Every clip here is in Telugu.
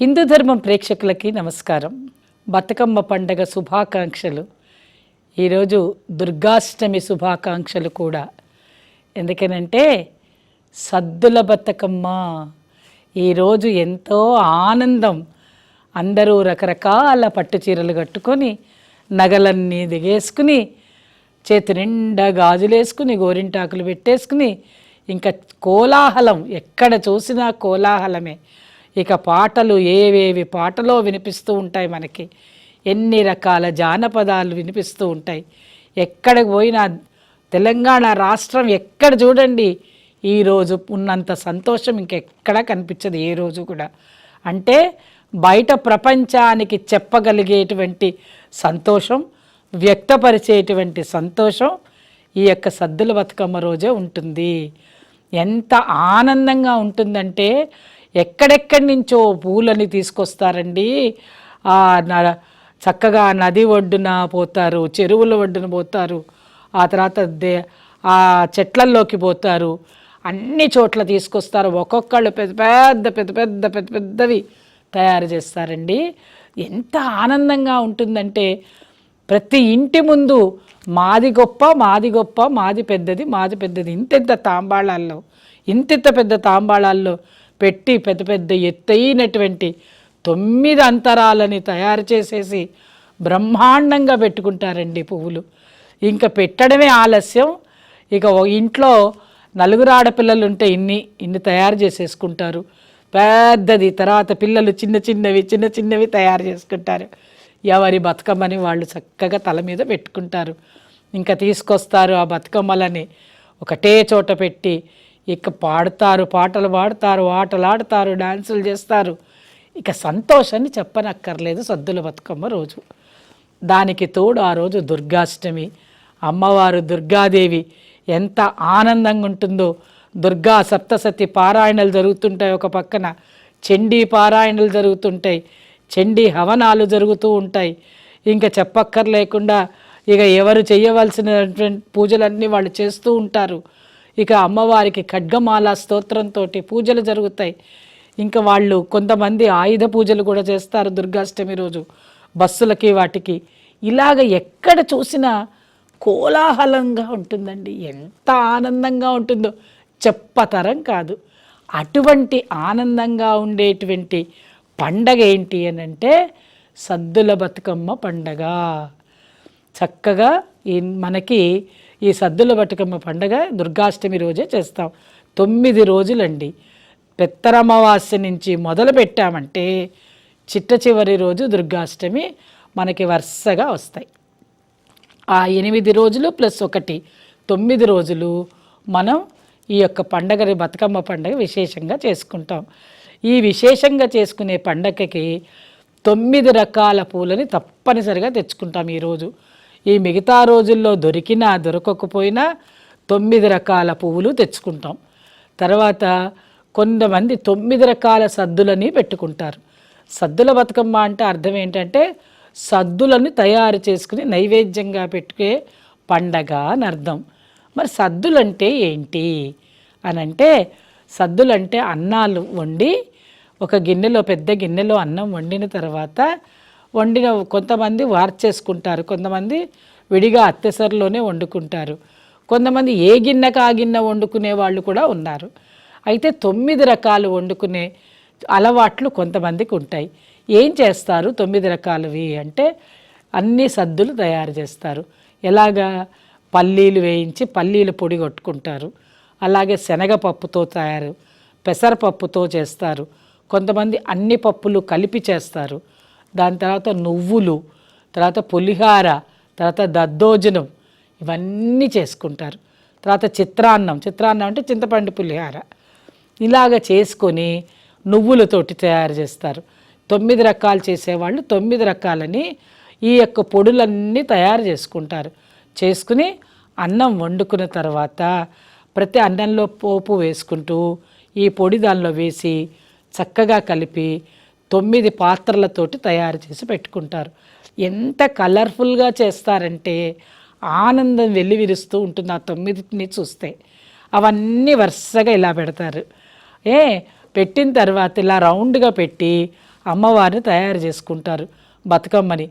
హిందూ ధర్మం ప్రేక్షకులకి నమస్కారం. బతుకమ్మ పండగ శుభాకాంక్షలు. ఈరోజు దుర్గాష్టమి శుభాకాంక్షలు కూడా. ఎందుకనంటే సద్దుల బతుకమ్మ. ఈరోజు ఎంతో ఆనందం. అందరూ రకరకాల పట్టు చీరలు కట్టుకొని నగలన్నీ దిగేసుకుని చేతి నిండా గాజులు వేసుకుని గోరింటాకులు పెట్టేసుకుని ఇంకా కోలాహలం. ఎక్కడ చూసినా కోలాహలమే. ఇక పాటలు ఏవేవి పాటలో వినిపిస్తూ ఉంటాయి మనకి. ఎన్ని రకాల జానపదాలు వినిపిస్తూ ఉంటాయి. ఎక్కడికి పోయినా తెలంగాణ రాష్ట్రం ఎక్కడ చూడండి ఈరోజు ఉన్నంత సంతోషం ఇంకెక్కడా కనిపించదు ఏ రోజు కూడా. అంటే బయట ప్రపంచానికి చెప్పగలిగేటువంటి సంతోషం వ్యక్తపరిచేటువంటి సంతోషం ఈ యొక్క సద్దుల బతుకమ్మ రోజే ఉంటుంది. ఎంత ఆనందంగా ఉంటుందంటే ఎక్కడెక్కడి నుంచో పూలని తీసుకొస్తారండి. ఆ చక్కగా నది ఒడ్డున పోతారు చెరువుల ఒడ్డున పోతారు. ఆ తర్వాత దే ఆ చెట్లల్లోకి పోతారు. అన్ని చోట్ల తీసుకొస్తారు. ఒక్కొక్కళ్ళు పెద్ద పెద్ద పెద్ద పెద్ద పెద్ద పెద్దవి తయారు చేస్తారండి. ఎంత ఆనందంగా ఉంటుందంటే ప్రతి ఇంటి ముందు మాది గొప్ప మాది గొప్ప మాది పెద్దది మాది పెద్దది. ఇంతెంత తాంబాళాల్లో ఇంతెంత పెద్ద తాంబాళాల్లో పెట్టి పెద్ద పెద్ద ఎత్తైనటువంటి తొమ్మిది అంతరాలని తయారు చేసేసి బ్రహ్మాండంగా పెట్టుకుంటారండి పువ్వులు. ఇంకా పెట్టడమే ఆలస్యం. ఇక ఓ ఇంట్లో నలుగురు ఆడపిల్లలు ఉంటే ఇన్ని ఇన్ని తయారు చేసేసుకుంటారు. పెద్దది తర్వాత పిల్లలు చిన్న చిన్నవి చిన్న చిన్నవి తయారు చేసుకుంటారు. ఎవరి బతుకమ్మని వాళ్ళు చక్కగా తల మీద పెట్టుకుంటారు. ఇంకా తీసుకొస్తారు ఆ బతుకమ్మలని. ఒకటే చోట పెట్టి ఇక పాడతారు పాటలు పాడతారు ఆటలాడతారు డాన్సులు చేస్తారు. ఇక సంతోషాన్ని చెప్పనక్కర్లేదు సద్దుల బతుకమ్మ రోజు. దానికి తోడు ఆ రోజు దుర్గాష్టమి. అమ్మవారు దుర్గాదేవి ఎంత ఆనందంగా ఉంటుందో. దుర్గా సప్తసతి పారాయణలు జరుగుతుంటాయి ఒక పక్కన. చండీ పారాయణలు జరుగుతుంటాయి. చండీ హవనాలు జరుగుతూ ఉంటాయి. ఇంకా చెప్పక్కర్లేకుండా ఇక ఎవరు చేయవలసినటువంటి పూజలన్నీ వాళ్ళు చేస్తూ ఉంటారు. ఇక అమ్మవారికి ఖడ్గమాల స్తోత్రంతో పూజలు జరుగుతాయి. ఇంకా వాళ్ళు కొంతమంది ఆయుధ పూజలు కూడా చేస్తారు దుర్గాష్టమి రోజు. బస్సులకి వాటికి. ఇలాగ ఎక్కడ చూసినా కోలాహలంగా ఉంటుందండి. ఎంత ఆనందంగా ఉంటుందో. చెప్పతరం కాదు. అటువంటి ఆనందంగా ఉండేటువంటి పండగ ఏంటి అని అంటే సద్దుల బతుకమ్మ పండగ. చక్కగా మనకి ఈ సద్దుల బతుకమ్మ పండగ దుర్గాష్టమి రోజే చేస్తాం. తొమ్మిది రోజులండి. పెత్తరమావాస్య నుంచి మొదలు పెట్టామంటే చిట్ట చివరి రోజు దుర్గాష్టమి మనకి వరుసగా వస్తాయి. ఆ ఎనిమిది రోజులు ప్లస్ ఒకటి తొమ్మిది రోజులు మనం ఈ యొక్క పండగని బతుకమ్మ పండగ విశేషంగా చేసుకుంటాం. ఈ విశేషంగా చేసుకునే పండగకి తొమ్మిది రకాల పూలని తప్పనిసరిగా తెచ్చుకుంటాం ఈరోజు ఈ మిగతా రోజుల్లో దొరికినా దొరకకపోయినా తొమ్మిది రకాల పువ్వులు తెచ్చుకుంటాం. తర్వాత కొంతమంది తొమ్మిది రకాల సద్దులని పెట్టుకుంటారు. సద్దుల బతుకమ్మ అంటే అర్థం ఏంటంటే సద్దులను తయారు చేసుకుని నైవేద్యంగా పెట్టుకే పండగ అని అర్థం. మరి సద్దులంటే ఏంటి? అని అంటే సద్దులంటే అన్నాలు వండి ఒక గిన్నెలో పెద్ద గిన్నెలో అన్నం వండిన తర్వాత వండిన కొంతమంది వార్చేసుకుంటారు కొంతమంది విడిగా అత్తెసరిలోనే వండుకుంటారు. కొంతమంది ఏ గిన్నెకు ఆ గిన్నె వండుకునే వాళ్ళు కూడా ఉన్నారు. అయితే తొమ్మిది రకాలు వండుకునే అలవాట్లు కొంతమందికి ఉంటాయి. ఏం చేస్తారు తొమ్మిది రకాలవి అంటే అన్ని సద్దులు తయారు చేస్తారు. ఎలాగా? పల్లీలు వేయించి పల్లీలు పొడి కొట్టుకుంటారు. అలాగే శనగపప్పుతో తయారు పెసరపప్పుతో చేస్తారు. కొంతమంది అన్ని పప్పులు కలిపి చేస్తారు. దాని తర్వాత నువ్వులు తర్వాత పులిహార తర్వాత దద్దోజనం ఇవన్నీ చేసుకుంటారు. తర్వాత చిత్రాన్నం చిత్రాన్నం అంటే చింతపండు పులిహార. ఇలాగ చేసుకొని నువ్వులతోటి తయారు చేస్తారు. తొమ్మిది రకాలు చేసేవాళ్ళు తొమ్మిది రకాలని ఈ యొక్క పొడులన్నీ తయారు చేసుకుంటారు. చేసుకుని అన్నం వండుకున్న తర్వాత ప్రతి అన్నంలో పోపు వేసుకుంటూ ఈ పొడి దానిలో వేసి చక్కగా కలిపి తొమ్మిది పాత్రలతోటి తయారు చేసి పెట్టుకుంటారు. ఎంత కలర్ఫుల్గా చేస్తారంటే ఆనందం వెల్లివిరుస్తూ ఉంటుంది ఆ తొమ్మిదిని చూస్తే. అవన్నీ వరుసగా ఇలా పెడతారు. ఏ పెట్టిన తర్వాత ఇలా రౌండ్గా పెట్టి అమ్మవారిని తయారు చేసుకుంటారు. బతుకమ్మని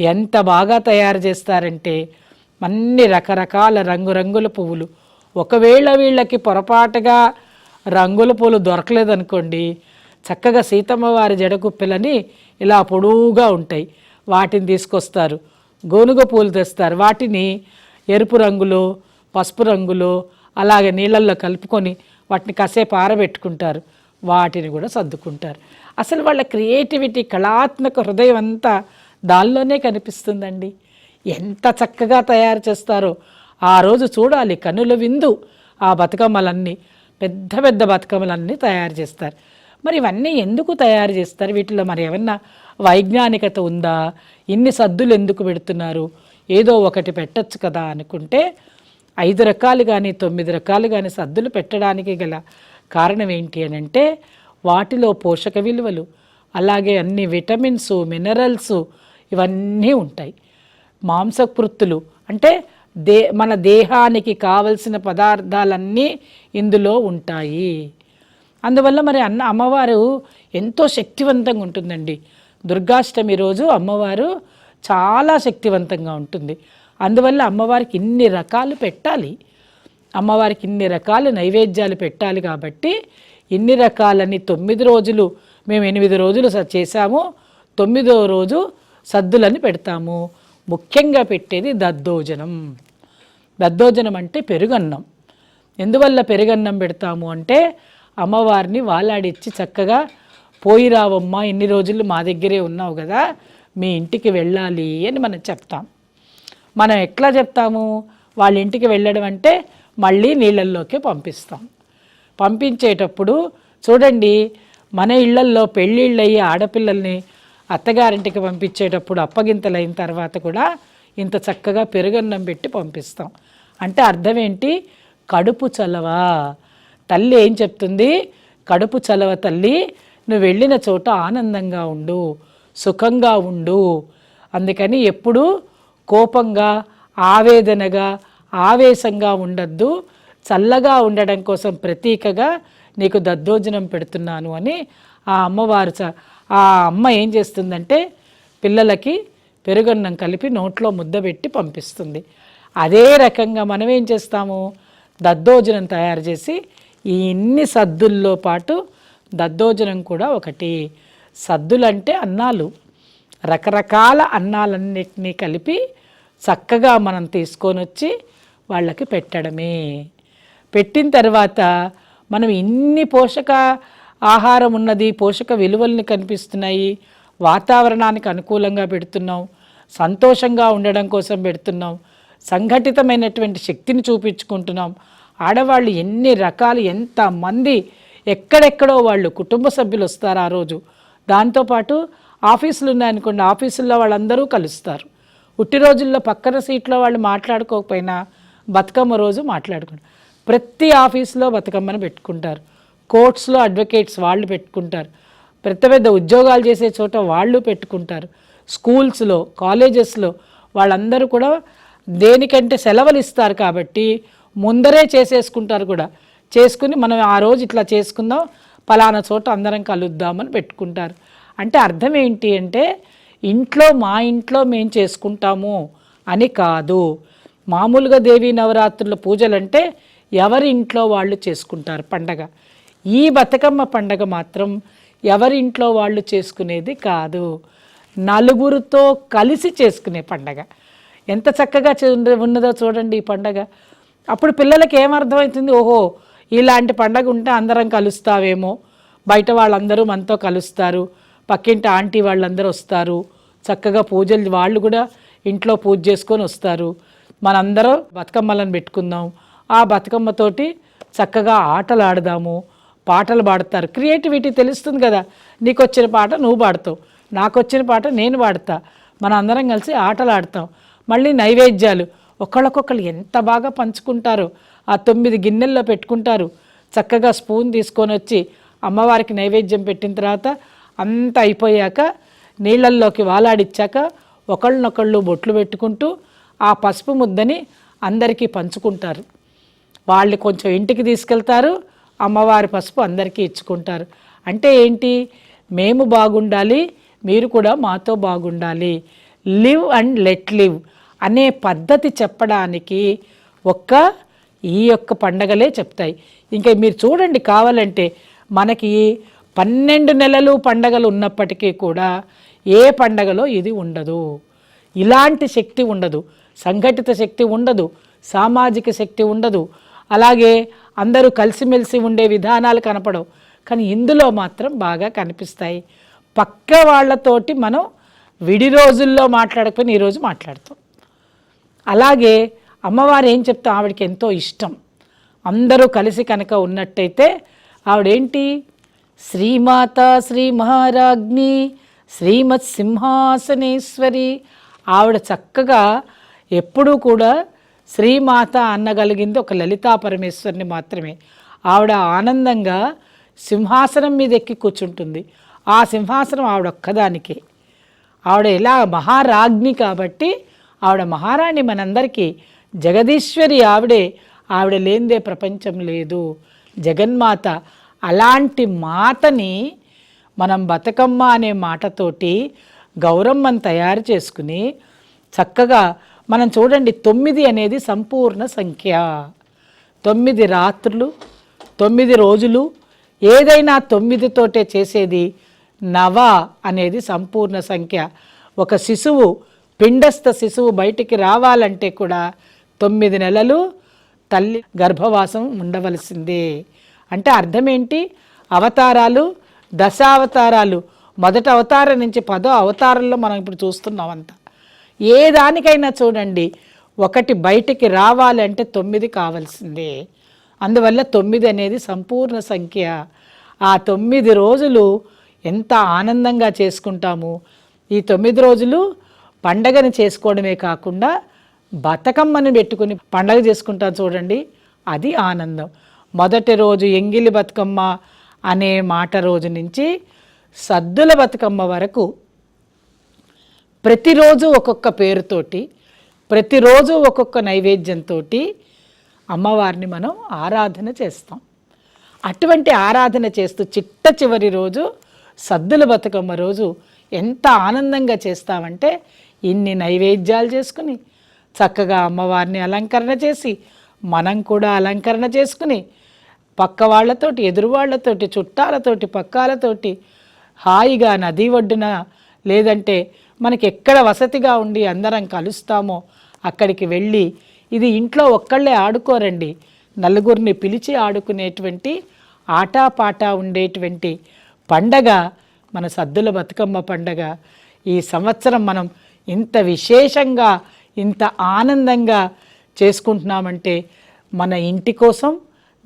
ఎంత బాగా తయారు చేస్తారంటే అన్ని రకరకాల రంగురంగుల పువ్వులు. ఒకవేళ వీళ్ళకి పొరపాటుగా రంగుల పూలు దొరకలేదనుకోండి చక్కగా సీతమ్మ వారి జడకుప్పెలని ఇలా పొడువుగా ఉంటాయి. వాటిని తీసుకొస్తారు. గోనుగ పూలు తెస్తారు. వాటిని ఎరుపు రంగులో పసుపు రంగులో అలాగే నీళ్ళల్లో కలుపుకొని వాటిని కాసేపు ఆరబెట్టుకుంటారు. వాటిని కూడా సర్దుకుంటారు. అసలు వాళ్ళ క్రియేటివిటీ కళాత్మక హృదయం అంతా దానిలోనే కనిపిస్తుందండి. ఎంత చక్కగా తయారు చేస్తారో. ఆ రోజు చూడాలి. కన్నుల విందు. ఆ బతుకమ్మలన్నీ పెద్ద పెద్ద బతుకమ్మలన్నీ తయారు చేస్తారు. మరి ఇవన్నీ ఎందుకు తయారు చేస్తారు? వీటిలో మరి ఏమన్నా వైజ్ఞానికత ఉందా? ఇన్ని సద్దులు ఎందుకు పెడుతున్నారు? ఏదో ఒకటి పెట్టచ్చు కదా అనుకుంటే ఐదు రకాలు కానీ తొమ్మిది రకాలు కానీ సద్దులు పెట్టడానికి గల కారణం ఏంటి అని అంటే వాటిలో పోషక విలువలు అలాగే అన్ని విటమిన్స్ మినరల్స్ ఇవన్నీ ఉంటాయి. మాంసకృత్తులు అంటే దే మన దేహానికి కావలసిన పదార్థాలన్నీ ఇందులో ఉంటాయి. అందువల్ల మరి అన్న అమ్మవారు ఎంతో శక్తివంతంగా ఉంటుందండి. దుర్గాష్టమి రోజు అమ్మవారు చాలా శక్తివంతంగా ఉంటుంది. అందువల్ల అమ్మవారికి ఇన్ని రకాలు పెట్టాలి. అమ్మవారికి ఇన్ని రకాల నైవేద్యాలు పెట్టాలి కాబట్టి ఇన్ని రకాలని తొమ్మిది రోజులు మేము ఎనిమిది రోజులు స- తొమ్మిదో రోజు సద్దులని పెడతాము. ముఖ్యంగా పెట్టేది దద్దోజనం. దద్దోజనం అంటే పెరుగన్నం. ఎందువల్ల పెరుగన్నం పెడతాము అంటే అమ్మవారిని వాలాడిచ్చి చక్కగా పోయి రావమ్మా ఎన్ని రోజులు మా దగ్గరే ఉన్నావు కదా మీ ఇంటికి వెళ్ళాలి అని మనం చెప్తాం. మనం ఎట్లా చెప్తాము? వాళ్ళ ఇంటికి వెళ్ళడం అంటే మళ్ళీ నీళ్ళల్లోకి పంపిస్తాం. పంపించేటప్పుడు చూడండి మన ఇళ్ళల్లో పెళ్ళిళ్ళు అయ్యి ఆడపిల్లల్ని అత్తగారింటికి పంపించేటప్పుడు అప్పగింతలైన తర్వాత కూడా ఇంత చక్కగా పెరుగన్నం పెట్టి పంపిస్తాం. అంటే అర్థం ఏంటి? కడుపు చలవా? తల్లి ఏం చెప్తుంది? కడుపు చలవ తల్లి నువ్వు వెళ్ళిన చోట ఆనందంగా ఉండు సుఖంగా ఉండు. అందుకని ఎప్పుడూ కోపంగా ఆవేదనగా ఆవేశంగా ఉండద్దు. చల్లగా ఉండడం కోసం ప్రతీకగా నీకు దద్దోజనం పెడుతున్నాను అని ఆ అమ్మవారు చ- ఆ అమ్మ ఏం చేస్తుందంటే పిల్లలకి పెరుగన్నం కలిపి నోట్లో ముద్ద పెట్టి పంపిస్తుంది. అదే రకంగా మనం ఏం చేస్తాము? దద్దోజనం తయారు చేసి ఈ ఇన్ని సద్దుల్లో పాటు దద్దోజనం కూడా ఒకటి. సద్దులంటే అన్నాలు. రకరకాల అన్నాలన్నిటినీ కలిపి చక్కగా మనం తీసుకొని వచ్చి వాళ్ళకి పెట్టడమే. పెట్టిన తర్వాత మనం ఇన్ని పోషక ఆహారం ఉన్నది పోషక విలువల్ని కనిపిస్తున్నాయి వాతావరణానికి అనుకూలంగా పెడుతున్నాం సంతోషంగా ఉండడం కోసం పెడుతున్నాం సంఘటితమైనటువంటి శక్తిని చూపించుకుంటున్నాం ఆడవాళ్ళు ఎన్ని రకాలు ఎంతమంది ఎక్కడెక్కడో వాళ్ళు కుటుంబ సభ్యులు వస్తారు ఆ రోజు. దాంతోపాటు ఆఫీసులు ఉన్నాయనుకోండి ఆఫీసుల్లో వాళ్ళందరూ కలుస్తారు. ఉట్టి రోజుల్లో పక్కన సీట్లో వాళ్ళు మాట్లాడుకోకపోయినా బతుకమ్మ రోజు మాట్లాడుకుంటారు. ప్రతి ఆఫీసులో బతుకమ్మను పెట్టుకుంటారు. కోర్ట్స్లో అడ్వకేట్స్ వాళ్ళు పెట్టుకుంటారు. పెద్ద పెద్ద ఉద్యోగాలు చేసే చోట వాళ్ళు పెట్టుకుంటారు. స్కూల్స్లో కాలేజెస్లో వాళ్ళందరూ కూడా దేనికంటే సెలవులు ఇస్తారు కాబట్టి ముందరే చేసేసుకుంటారు కూడా. చేసుకుని మనం ఆ రోజు ఇట్లా చేసుకుందాం పలానా చోట అందరం కలుద్దామని పెట్టుకుంటారు. అంటే అర్థం ఏంటి అంటే ఇంట్లో మా ఇంట్లో మేము చేసుకుంటాము అని కాదు. మామూలుగా దేవీ నవరాత్రుల పూజలు అంటే ఎవరి ఇంట్లో వాళ్ళు చేసుకుంటారు పండగ. ఈ బతుకమ్మ పండగ మాత్రం ఎవరి ఇంట్లో వాళ్ళు చేసుకునేది కాదు. నలుగురితో కలిసి చేసుకునే పండగ. ఎంత చక్కగా ఉన్నదో చూడండి ఈ పండగ. అప్పుడు పిల్లలకి ఏమర్థమవుతుంది? ఓహో ఇలాంటి పండగ ఉంటే అందరం కలుస్తావేమో. బయట వాళ్ళందరూ మనతో కలుస్తారు. పక్కింటి ఆంటీ వాళ్ళందరూ వస్తారు. చక్కగా పూజలు వాళ్ళు కూడా ఇంట్లో పూజ చేసుకొని వస్తారు. మనందరం బతుకమ్మలను పెట్టుకుందాం. ఆ బతుకమ్మతోటి చక్కగా ఆటలు ఆడదాము. పాటలు పాడతారు. క్రియేటివిటీ తెలుస్తుంది కదా. నీకు వచ్చిన పాట నువ్వు పాడతావు. నాకు వచ్చిన పాట నేను పాడతా. మనందరం కలిసి ఆటలు ఆడతాం. మళ్ళీ నైవేద్యాలు. ఒకళ్ళకొకళ్ళు ఎంత బాగా పంచుకుంటారో ఆ తొమ్మిది గిన్నెల్లో పెట్టుకుంటారు. చక్కగా స్పూన్ తీసుకొని వచ్చి అమ్మవారికి నైవేద్యం పెట్టిన తర్వాత అంతా అయిపోయాక నీళ్ళల్లోకి వాలాడిచ్చాక ఒకళ్ళనొకళ్ళు బొట్లు పెట్టుకుంటూ ఆ పసుపు ముద్దని అందరికీ పంచుకుంటారు. వాళ్ళు కొంచెం ఇంటికి తీసుకెళ్తారు అమ్మవారి పసుపు అందరికీ ఇచ్చుకుంటారు. అంటే ఏంటి? మేము బాగుండాలి మీరు కూడా మాతో బాగుండాలి. Live and let live. అనే పద్ధతి చెప్పడానికి ఒక్క ఈ యొక్క పండగలే చెప్తాయి. ఇంకా మీరు చూడండి కావాలంటే మనకి పన్నెండు నెలలు పండగలు ఉన్నప్పటికీ కూడా ఏ పండగలో ఇది ఉండదు. ఇలాంటి శక్తి ఉండదు. సంఘటిత శక్తి ఉండదు. సామాజిక శక్తి ఉండదు. అలాగే అందరూ కలిసిమెలిసి ఉండే విధానాలు కనపడవు. కానీ ఇందులో మాత్రం బాగా కనిపిస్తాయి. పక్క వాళ్ళతోటి మనం విడి రోజుల్లో మాట్లాడకపోయినా ఈరోజు మాట్లాడతాం. అలాగే అమ్మవారు ఏం చెప్తా ఆవిడకి ఎంతో ఇష్టం. అందరూ కలిసి కనుక ఉన్నట్టయితే ఆవిడేంటి? శ్రీమాత శ్రీ మహారాజ్ని శ్రీమత్ సింహాసనేశ్వరి. ఆవిడ చక్కగా ఎప్పుడూ కూడా శ్రీమాత అన్నగలిగింది ఒక లలితా పరమేశ్వరిని మాత్రమే. ఆవిడ ఆనందంగా సింహాసనం మీద ఎక్కి కూర్చుంటుంది. ఆ సింహాసనం ఆవిడ ఒక్కదానికే. ఆవిడ ఎలా మహారాజ్ఞి కాబట్టి ఆవిడ మహారాణి మనందరికీ జగదీశ్వరి ఆవిడే ఆవిడ లేనిదే ప్రపంచం లేదు. జగన్మాత అలాంటి మాతని మనం బతుకమ్మ అనే మాటతోటి గౌరమ్మను తయారు చేసుకుని చక్కగా మనం చూడండి తొమ్మిది అనేది సంపూర్ణ సంఖ్య. తొమ్మిది రాత్రులు తొమ్మిది రోజులు ఏదైనా తొమ్మిదితోటే చేసేది నవ అనేది సంపూర్ణ సంఖ్య. ఒక శిశువు పిండస్థ శిశువు బయటికి రావాలంటే కూడా తొమ్మిది నెలలు తల్లి గర్భవాసం ఉండవలసిందే. అంటే అర్థం ఏంటి? అవతారాలు దశావతారాలు. మొదటి అవతారం నుంచి పదో అవతారంలో మనం ఇప్పుడు చూస్తున్నాం అంతా. ఏ దానికైనా చూడండి. ఒకటి బయటికి రావాలంటే తొమ్మిది కావాల్సిందే. అందువల్ల తొమ్మిది అనేది సంపూర్ణ సంఖ్య. ఆ తొమ్మిది రోజులు ఎంత ఆనందంగా చేసుకుంటాము. ఈ తొమ్మిది రోజులు పండగను చేసుకోవడమే కాకుండా బతుకమ్మను పెట్టుకుని పండగ చేసుకుంటాం చూడండి. అది ఆనందం. మొదటి రోజు ఎంగిలి బతుకమ్మ అనే మాట రోజు నుంచి సద్దుల బతుకమ్మ వరకు ప్రతిరోజు ఒక్కొక్క పేరుతోటి ప్రతిరోజు ఒక్కొక్క నైవేద్యంతో అమ్మవారిని మనం ఆరాధన చేస్తాం. అటువంటి ఆరాధన చేస్తూ చిట్ట చివరి రోజు సద్దుల బతుకమ్మ రోజు ఎంత ఆనందంగా చేస్తామంటే ఇన్ని నైవేద్యాలు చేసుకుని చక్కగా అమ్మవారిని అలంకరణ చేసి మనం కూడా అలంకరణ చేసుకుని పక్క వాళ్ళతోటి ఎదురు వాళ్ళతోటి చుట్టాలతోటి పక్కాలతోటి హాయిగా నది ఒడ్డున లేదంటే మనకి ఎక్కడ వసతిగా ఉండి అందరం కలుస్తామో అక్కడికి వెళ్ళి ఇది ఇంట్లో ఒక్కళ్ళే ఆడుకోరండి. నలుగురిని పిలిచి ఆడుకునేటువంటి ఆటాపాట ఉండేటువంటి పండగ మన సద్దుల బతుకమ్మ పండగ. ఈ సంవత్సరం మనం ఇంత విశేషంగా ఇంత ఆనందంగా చేసుకుంటున్నామంటే మన ఇంటి కోసం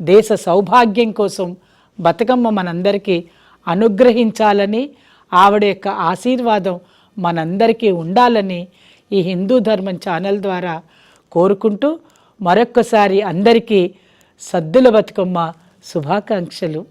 దేశ సౌభాగ్యం కోసం బతుకమ్మ మనందరికీ అనుగ్రహించాలని ఆవిడ యొక్క ఆశీర్వాదం మనందరికీ ఉండాలని ఈ హిందూ ధర్మం ఛానల్ ద్వారా కోరుకుంటూ మరొక్కసారి అందరికీ సద్దుల బతుకమ్మ శుభాకాంక్షలు.